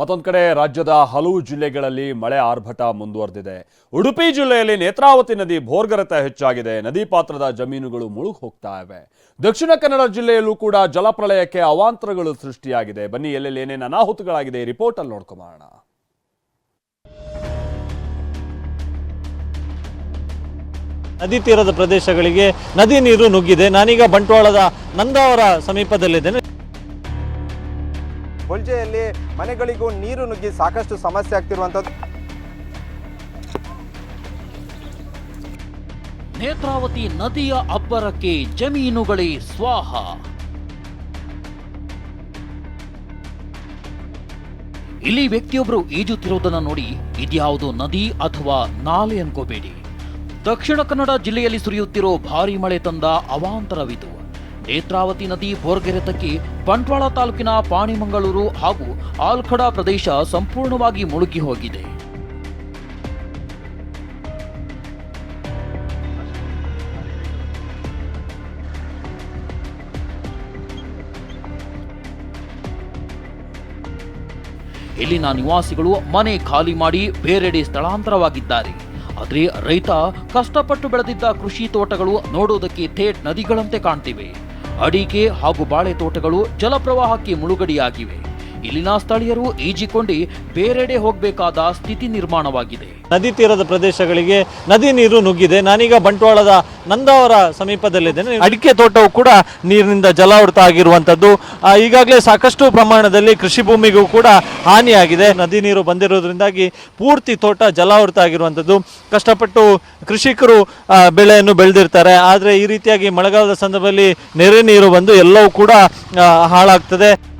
ಮತ್ತೊಂದು ಕಡೆ ರಾಜ್ಯದ ಹಲವು ಜಿಲ್ಲೆಗಳಲ್ಲಿ ಮಳೆ ಆರ್ಭಟ ಮುಂದುವರೆದಿದೆ. ಉಡುಪಿ ಜಿಲ್ಲೆಯಲ್ಲಿ ನೇತ್ರಾವತಿ ನದಿ ಭೋರ್ಗರತ ಹೆಚ್ಚಾಗಿದೆ. ನದಿ ಪಾತ್ರದ ಜಮೀನುಗಳು ಮುಳುಗು ಹೋಗ್ತಾ ಇವೆ. ದಕ್ಷಿಣ ಕನ್ನಡ ಜಿಲ್ಲೆಯಲ್ಲೂ ಕೂಡ ಜಲಪ್ರಳಯಕ್ಕೆ ಅವಾಂತರಗಳು ಸೃಷ್ಟಿಯಾಗಿದೆ. ಬನ್ನಿ ಎಲ್ಲೆಲ್ಲಿ ಏನೇನು ಅನಾಹುತಗಳಾಗಿದೆ? ಈ ರಿಪೋರ್ಟ್ ಅಲ್ಲಿ ನೋಡ್ಕೊಂಬೋಣ ನದಿ ತೀರದ ಪ್ರದೇಶಗಳಿಗೆ ನದಿ ನೀರು ನುಗ್ಗಿದೆ. ನಾನೀಗ ಬಂಟ್ವಾಳದ ನಂದಾವರ ಸಮೀಪದಲ್ಲಿದ್ದೇನೆ. ಬೊಲ್ಜೆಯಲ್ಲಿ ಮನೆಗಳಿಗೂ ನೀರು ನುಗ್ಗಿ ಸಾಕಷ್ಟು ಸಮಸ್ಯೆ ಆಗ್ತಿರುವಂಥದ್ದು. ನೇತ್ರಾವತಿ ನದಿಯ ಅಬ್ಬರಕ್ಕೆ ಜಮೀನುಗಳೇ ಸ್ವಾಹ. ಇಲ್ಲಿ ವ್ಯಕ್ತಿಯೊಬ್ಬರು ಈಜುತ್ತಿರುವುದನ್ನು ನೋಡಿ ಇದ್ಯಾವುದು ನದಿ ಅಥವಾ ನಾಲೆ ಅನ್ಕೋಬೇಡಿ. ದಕ್ಷಿಣ ಕನ್ನಡ ಜಿಲ್ಲೆಯಲ್ಲಿ ಸುರಿಯುತ್ತಿರೋ ಭಾರಿ ಮಳೆ ತಂದ ಅವಾಂತರವಿದು. ನೇತ್ರಾವತಿ ನದಿ ಬೋರ್ಗೆರೆತಕ್ಕೆ ಬಂಟ್ವಾಳ ತಾಲೂಕಿನ ಪಾಣಿಮಂಗಳೂರು ಹಾಗೂ ಆಲ್ಖಡ ಪ್ರದೇಶ ಸಂಪೂರ್ಣವಾಗಿ ಮುಳುಗಿ ಹೋಗಿದೆ. ಇಲ್ಲಿನ ನಿವಾಸಿಗಳು ಮನೆ ಖಾಲಿ ಮಾಡಿ ಬೇರೆಡೆ ಸ್ಥಳಾಂತರವಾಗಿದ್ದಾರೆ. ಆದರೆ ರೈತ ಕಷ್ಟಪಟ್ಟು ಬೆಳೆದಿದ್ದ ಕೃಷಿ ತೋಟಗಳು ನೋಡೋದಕ್ಕೆ ಥೇಟ್ ನದಿಗಳಂತೆ ಕಾಣ್ತಿವೆ. ಅಡಿಕೆ ಹಾಗೂ ಬಾಳೆ ತೋಟಗಳು ಜಲಪ್ರವಾಹಕ್ಕೆ ಮುಳುಗಡೆಯಾಗಿವೆ. ಇಲ್ಲಿನ ಸ್ಥಳೀಯರು ಈಜಿಕೊಂಡು ಬೇರೆಡೆ ಹೋಗಬೇಕಾದ ಸ್ಥಿತಿ ನಿರ್ಮಾಣವಾಗಿದೆ. ನದಿ ತೀರದ ಪ್ರದೇಶಗಳಿಗೆ ನದಿ ನೀರು ನುಗ್ಗಿದೆ. ನಾನೀಗ ಬಂಟ್ವಾಳದ ನಂದಾವರ ಸಮೀಪದಲ್ಲಿದ್ದೇನೆ. ಅಡಿಕೆ ತೋಟವು ಕೂಡ ನೀರಿನಿಂದ ಜಲಾವೃತ ಆಗಿರುವಂಥದ್ದು. ಆ, ಈಗಾಗಲೇ ಸಾಕಷ್ಟು ಪ್ರಮಾಣದಲ್ಲಿ ಕೃಷಿ ಭೂಮಿಗೂ ಕೂಡ ಹಾನಿಯಾಗಿದೆ. ನದಿ ನೀರು ಬಂದಿರೋದ್ರಿಂದಾಗಿ ಪೂರ್ತಿ ತೋಟ ಜಲಾವೃತ ಆಗಿರುವಂಥದ್ದು. ಕಷ್ಟಪಟ್ಟು ಕೃಷಿಕರು ಆ, ಬೆಳೆಯನ್ನು ಬೆಳೆದಿರ್ತಾರೆ. ಆದರೆ ಈ ರೀತಿಯಾಗಿ ಮಳೆಗಾಲದ ಸಂದರ್ಭದಲ್ಲಿ ನೆರೆ ನೀರು ಬಂದು ಎಲ್ಲವೂ ಕೂಡ ಆ, ಹಾಳಾಗ್ತದೆ.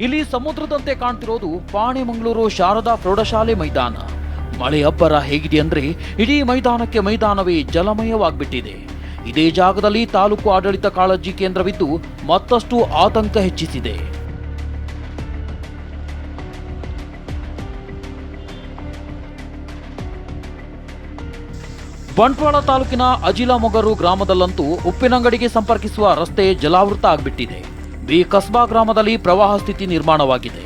ಇಲ್ಲಿ ಸಮುದ್ರದಂತೆ ಕಾಣ್ತಿರೋದು ಪಾಣೆಮಂಗಳೂರು ಶಾರದಾ ಪ್ರೌಢಶಾಲೆ ಮೈದಾನ. ಮಳೆ ಅಬ್ಬರ ಹೇಗಿದೆ ಅಂದ್ರೆ ಇಡೀ ಮೈದಾನಕ್ಕೆ ಮೈದಾನವೇ ಜಲಮಯವಾಗ್ಬಿಟ್ಟಿದೆ. ಇದೇ ಜಾಗದಲ್ಲಿ ತಾಲೂಕು ಆಡಳಿತ ಕಾಳಜಿ ಕೇಂದ್ರವಿದ್ದು ಮತ್ತಷ್ಟು ಆತಂಕ ಹೆಚ್ಚಿಸಿದೆ. ಬಂಟ್ವಾಳ ತಾಲೂಕಿನ ಅಜಿಲಮೊಗರು ಗ್ರಾಮದಲ್ಲಂತೂ ಉಪ್ಪಿನಂಗಡಿಗೆ ಸಂಪರ್ಕಿಸುವ ರಸ್ತೆ ಜಲಾವೃತ ಆಗ್ಬಿಟ್ಟಿದೆ. ಬಿ ಕಸ್ಬಾ ಗ್ರಾಮದಲ್ಲಿ ಪ್ರವಾಹ ಸ್ಥಿತಿ ನಿರ್ಮಾಣವಾಗಿದೆ.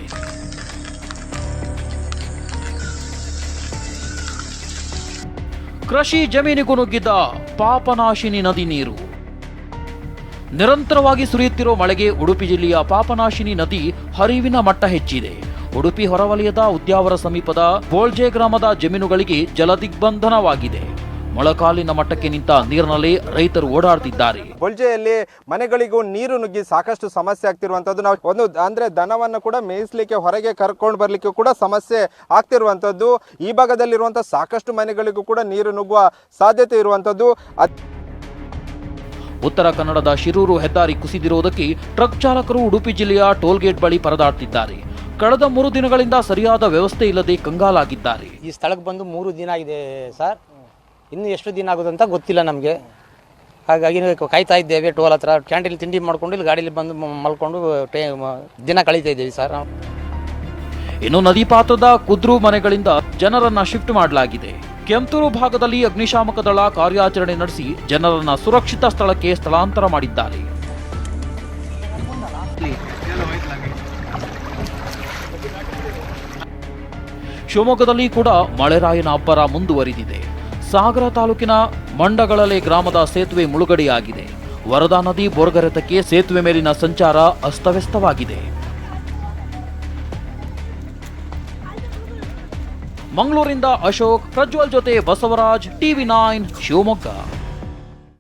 ಕೃಷಿ ಜಮೀನಿಗೂ ನುಗ್ಗಿದ್ದ ಪಾಪನಾಶಿನಿ ನದಿ ನೀರು. ನಿರಂತರವಾಗಿ ಸುರಿಯುತ್ತಿರುವ ಮಳೆಗೆ ಉಡುಪಿ ಜಿಲ್ಲೆಯ ಪಾಪನಾಶಿನಿ ನದಿ ಹರಿವಿನ ಮಟ್ಟ ಹೆಚ್ಚಿದೆ. ಉಡುಪಿ ಹೊರವಲಯದ ಉದ್ಯಾವರ ಸಮೀಪದ ಬೋಳ್ಜೆ ಗ್ರಾಮದ ಜಮೀನುಗಳಿಗೆ ಜಲದಿಗ್ಬಂಧನವಾಗಿದೆ. ಮೊಳಕಾಲಿನ ಮಟ್ಟಕ್ಕೆ ನಿಂತ ನೀರಿನಲ್ಲಿ ರೈತರು ಓಡಾಡ್ತಿದ್ದಾರೆ ಬೊಲ್ಜೆಯಲ್ಲಿ ಮನೆಗಳಿಗೂ ನೀರು ನುಗ್ಗಿ ಸಾಕಷ್ಟು ಸಮಸ್ಯೆ ಆಗ್ತಿರುವಂತದ್ದು ನಾವು ಒಂದು ಅಂದ್ರೆ ದನವನ್ನು ಕೂಡ ಮೇಯಿಸ್ಲಿಕ್ಕೆ ಹೊರಗೆ ಕರ್ಕೊಂಡು ಬರ್ಲಿಕ್ಕೆ ಕೂಡ ಸಮಸ್ಯೆ ಆಗ್ತಿರುವಂತದ್ದು ಈ ಭಾಗದಲ್ಲಿರುವಂಥ ಸಾಕಷ್ಟು ಮನೆಗಳಿಗೂ ಕೂಡ ನೀರು ನುಗ್ಗುವ ಸಾಧ್ಯತೆ ಇರುವಂತದ್ದು ಉತ್ತರ ಕನ್ನಡದ ಶಿರೂರು ಹೆದ್ದಾರಿ ಕುಸಿದಿರುವುದಕ್ಕೆ ಟ್ರಕ್ ಚಾಲಕರು ಉಡುಪಿ ಜಿಲ್ಲೆಯ ಟೋಲ್ಗೇಟ್ ಬಳಿ ಪರದಾಡ್ತಿದ್ದಾರೆ ಕಳೆದ ಮೂರು ದಿನಗಳಿಂದ ಸರಿಯಾದ ವ್ಯವಸ್ಥೆ ಇಲ್ಲದೆ ಕಂಗಾಲಾಗಿದ್ದಾರೆ. ಈ ಸ್ಥಳಕ್ಕೆ ಬಂದು ಮೂರು ದಿನ ಆಗಿದೆ ಸರ್. ಇನ್ನು ಎಷ್ಟು ದಿನ ಆಗೋದು ಅಂತ ಗೊತ್ತಿಲ್ಲ ನಮಗೆ. ಹಾಗಾಗಿ ಕಾಯ್ತಾ ಇದ್ದೇವೆ, ಟೋಲ್ ಹತ್ರ. ಕ್ಯಾಂಟೀನ್ ತಿಂಡಿ ಮಾಡ್ಕೊಂಡು ಇಲ್ಲಿ ಗಾಡೀಲಿ ಬಂದು ಮಲ್ಕೊಂಡು ದಿನ ಕಳೀತಾ ಇದ್ದೀವಿ ಸರ್. ಇನ್ನು ನದಿ ಪಾತ್ರದ ಕುದ್ರು ಮನೆಗಳಿಂದ ಜನರನ್ನ ಶಿಫ್ಟ್ ಮಾಡಲಾಗಿದೆ. ಕೆಂತೂರು ಭಾಗದಲ್ಲಿ ಅಗ್ನಿಶಾಮಕ ದಳ ಕಾರ್ಯಾಚರಣೆ ನಡೆಸಿ ಜನರನ್ನ ಸುರಕ್ಷಿತ ಸ್ಥಳಕ್ಕೆ ಸ್ಥಳಾಂತರ ಮಾಡಿದ್ದಾರೆ. ಶಿವಮೊಗ್ಗದಲ್ಲಿ ಕೂಡ ಮಳೆರಾಯನ ಅಬ್ಬರ ಮುಂದುವರಿದಿದೆ. ಸಾಗರ ತಾಲೂಕಿನ ಮಂಡಗಳಲೆ ಗ್ರಾಮದ ಸೇತುವೆ ಮುಳುಗಡೆಯಾಗಿದೆ. ವರದಾ ನದಿ ಬೋರ್ಗರೆತಕ್ಕೆ ಸೇತುವೆ ಮೇಲಿನ ಸಂಚಾರ ಅಸ್ತವ್ಯಸ್ತವಾಗಿದೆ. ಮಂಗಳೂರಿಂದ ಅಶೋಕ್ ಪ್ರಜ್ವಲ್ ಜೊತೆ ಬಸವರಾಜ್, ಟಿವಿ ನೈನ್, ಶಿವಮೊಗ್ಗ.